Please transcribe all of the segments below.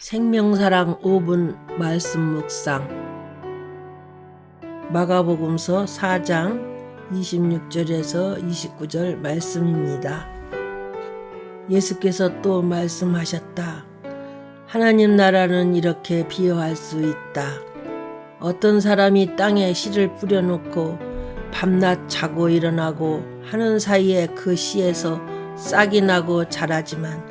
생명사랑 5분 말씀 묵상 마가복음서 4장 26절에서 29절 말씀입니다. 예수께서 또 말씀하셨다. 하나님 나라는 이렇게 비유할 수 있다. 어떤 사람이 땅에 씨를 뿌려놓고 밤낮 자고 일어나고 하는 사이에 그 씨에서 싹이 나고 자라지만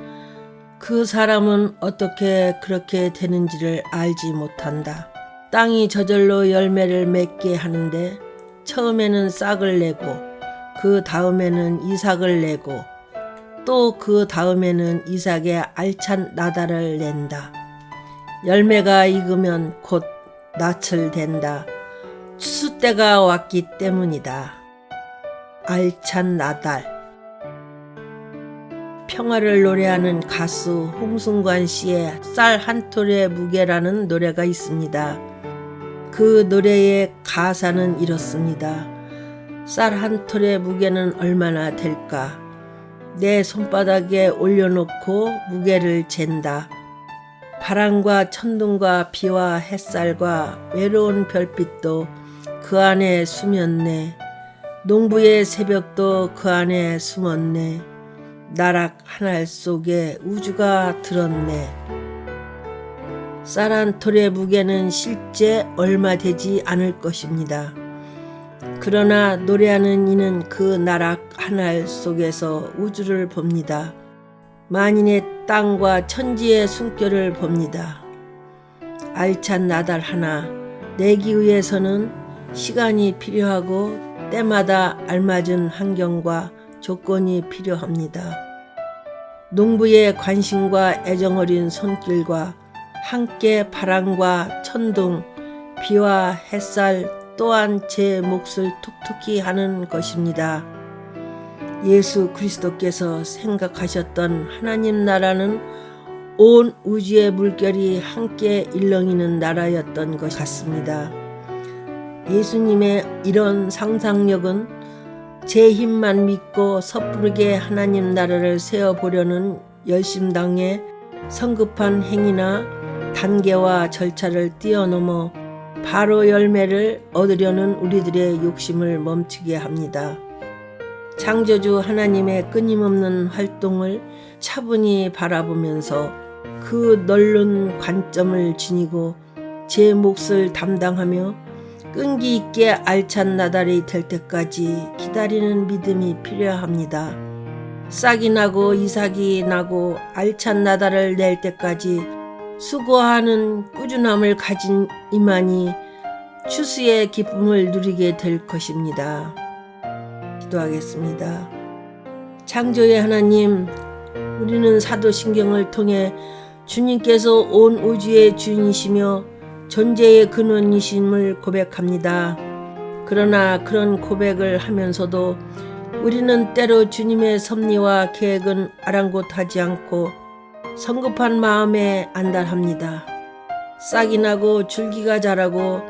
그 사람은 어떻게 그렇게 되는지를 알지 못한다. 땅이 저절로 열매를 맺게 하는데 처음에는 싹을 내고 그 다음에는 이삭을 내고 또 그 다음에는 이삭의 알찬 나달을 낸다. 열매가 익으면 곧 낯을 댄다. 추수 때가 왔기 때문이다. 알찬 나달 평화를 노래하는 가수 홍승관 씨의 쌀 한 톨의 무게라는 노래가 있습니다. 그 노래의 가사는 이렇습니다. 쌀 한 톨의 무게는 얼마나 될까? 내 손바닥에 올려놓고 무게를 잰다. 바람과 천둥과 비와 햇살과 외로운 별빛도 그 안에 숨었네. 농부의 새벽도 그 안에 숨었네. 나락 하늘 속에 우주가 들었네. 쌀한 톨의 무게는 실제 얼마 되지 않을 것입니다. 그러나 노래하는 이는 그 나락 하늘 속에서 우주를 봅니다. 만인의 땅과 천지의 숨결을 봅니다. 알찬 나달 하나 내기 위해서는 시간이 필요하고 때마다 알맞은 환경과 조건이 필요합니다. 농부의 관심과 애정 어린 손길과 함께 바람과 천둥, 비와 햇살 또한 제 몫을 톡톡히 하는 것입니다. 예수 그리스도께서 생각하셨던 하나님 나라는 온 우주의 물결이 함께 일렁이는 나라였던 것 같습니다. 예수님의 이런 상상력은 제 힘만 믿고 섣부르게 하나님 나라를 세워보려는 열심당의 성급한 행위나 단계와 절차를 뛰어넘어 바로 열매를 얻으려는 우리들의 욕심을 멈추게 합니다. 창조주 하나님의 끊임없는 활동을 차분히 바라보면서 그 넓은 관점을 지니고 제 몫을 담당하며 끈기 있게 알찬 나달이 될 때까지 기다리는 믿음이 필요합니다. 싹이 나고 이삭이 나고 알찬 나달을 낼 때까지 수고하는 꾸준함을 가진 이만이 추수의 기쁨을 누리게 될 것입니다. 기도하겠습니다. 창조의 하나님, 우리는 사도신경을 통해 주님께서 온 우주의 주인이시며 존재의 근원이심을 고백합니다. 그러나 그런 고백을 하면서도 우리는 때로 주님의 섭리와 계획은 아랑곳하지 않고 성급한 마음에 안달합니다. 싹이 나고 줄기가 자라고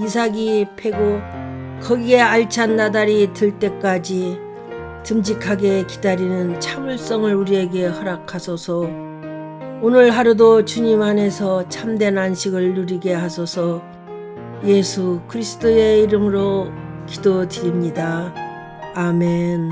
이삭이 패고 거기에 알찬 나달이 들 때까지 듬직하게 기다리는 참을성을 우리에게 허락하소서. 오늘 하루도 주님 안에서 참된 안식을 누리게 하소서. 예수 그리스도의 이름으로 기도드립니다. 아멘.